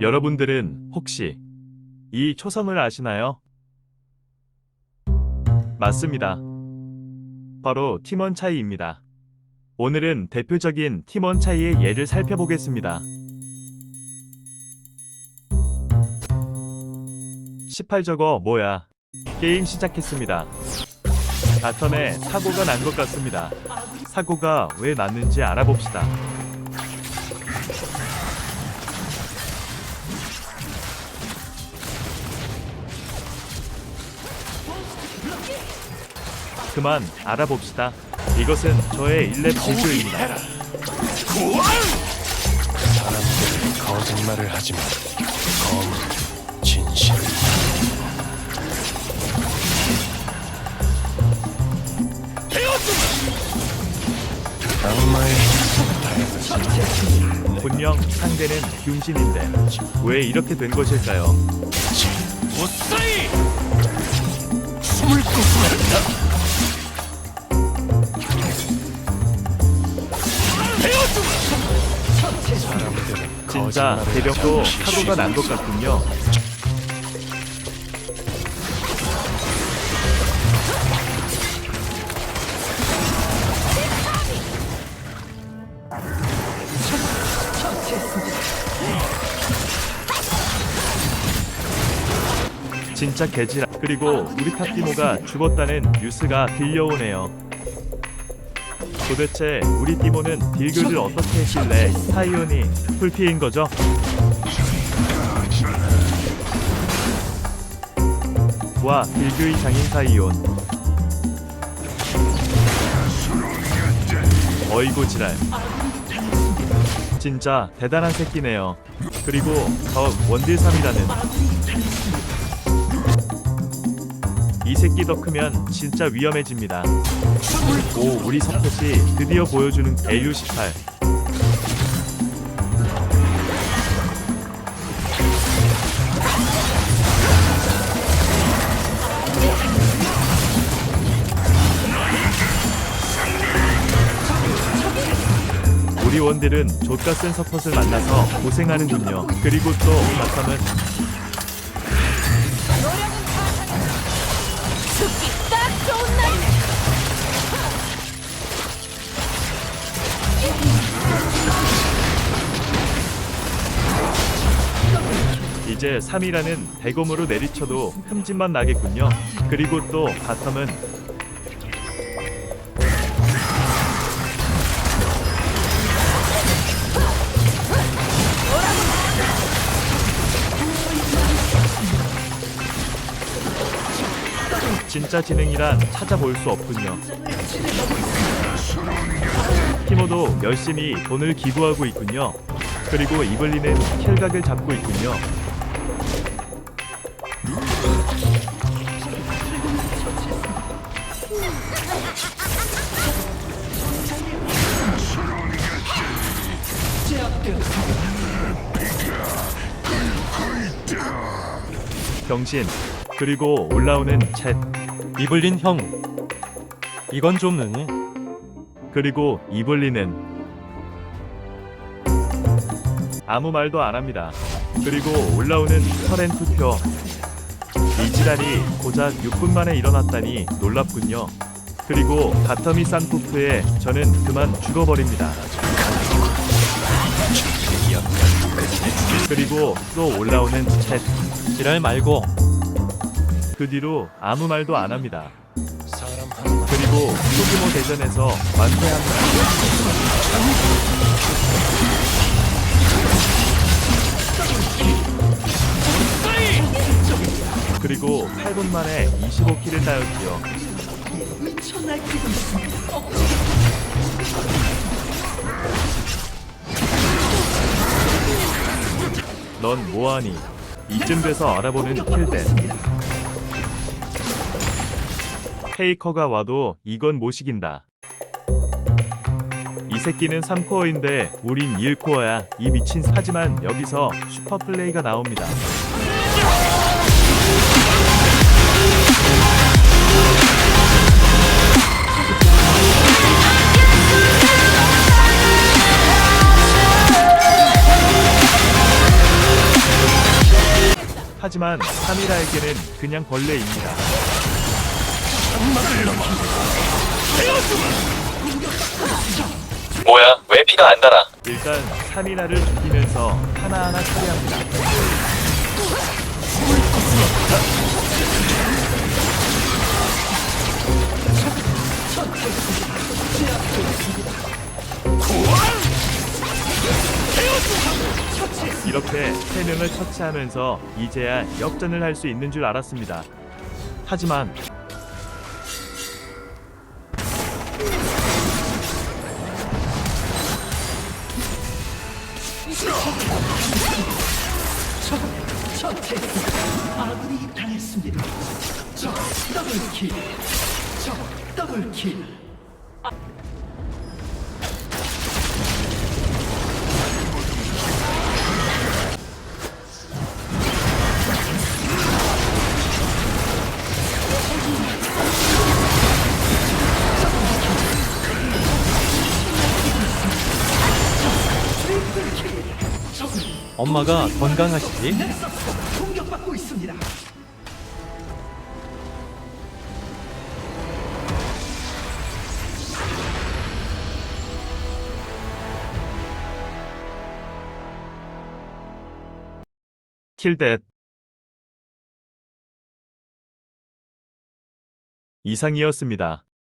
여러분들은 혹시 이 초성을 아시나요? 맞습니다. 바로 팀원 차이입니다. 오늘은 대표적인 팀원 차이의 예를 살펴보겠습니다. 18 저거 뭐야? 게임 시작했습니다. 바텀에 사고가 난 것 같습니다. 사고가 왜 났는지 알아봅시다. 그만 알아봅시다. 이것은 저의 1렙 질주입니다. 사람들은 거짓말을 하지만 검은 진실을 악마의 힘을 분명 상대는 균신인데 왜 이렇게 된 것일까요? 무사히 숨을 곳을 사람 진짜 대벽도 사고가 난 것 같군요. 진짜 개지라 그리고 우리 탑티모가 죽었다는 뉴스가 들려오네요. 도대체 우리 티모는 딜교를 어떻게 했길래 타이온이 풀피인 거죠? 와 딜교의 장인 타이온. 어이구 지랄. 진짜 대단한 새끼네요. 그리고 저 원딜3이라는 이 새끼 더 크면 진짜 위험해집니다. 오 우리 서폿이 드디어 보여주는 AU18 우리 원딜은 좆가 센 서폿을 만나서 고생하는군요 그리고 또 바텀은 이제 3이라는 대검으로 내리쳐도 흠집만 나겠군요. 그리고 또 바텀은 진짜 지능이란 찾아볼 수 없군요. 티모도 열심히 돈을 기부하고 있군요. 그리고 이블리는 킬각을 잡고 있군요. 병신 그리고 올라오는 챗 이블린 형 이건 좀 응해 그리고 이블리는 아무 말도 안 합니다. 그리고 올라오는 터렌 투표 이 지랄이 고작 6분 만에 일어났다니 놀랍군요. 그리고 바텀이 쌍쿠프에 저는 그만 죽어버립니다. 그리고 또 올라오는 챗. 지랄 말고 그 뒤로 아무 말도 안 합니다. 그리고 소규모 대전에서 완패합니다. 그리고 8분 만에 25킬을 따였지요. 넌 뭐하니? 이쯤 돼서 알아보는 킬댄. 페이커가 와도 이건 못 이긴다. 이 새끼는 3코어인데 우린 1코어야. 이 미친 하지만 여기서 슈퍼 플레이가 나옵니다. 하지만 카미라에게는 그냥 벌레입니다. 뭐야, 왜 피가 안 달아? 일단 카미라를 죽이면서 하나하나 처리합니다. 이렇게 세 명을 처치하면서 이제야 역전을 할 수 있는 줄 알았습니다. 하지만. 적 더블킬. 적 더블킬. 엄마가 건강하시지? 공격받고 있습니다. 킬댓 이상이었습니다.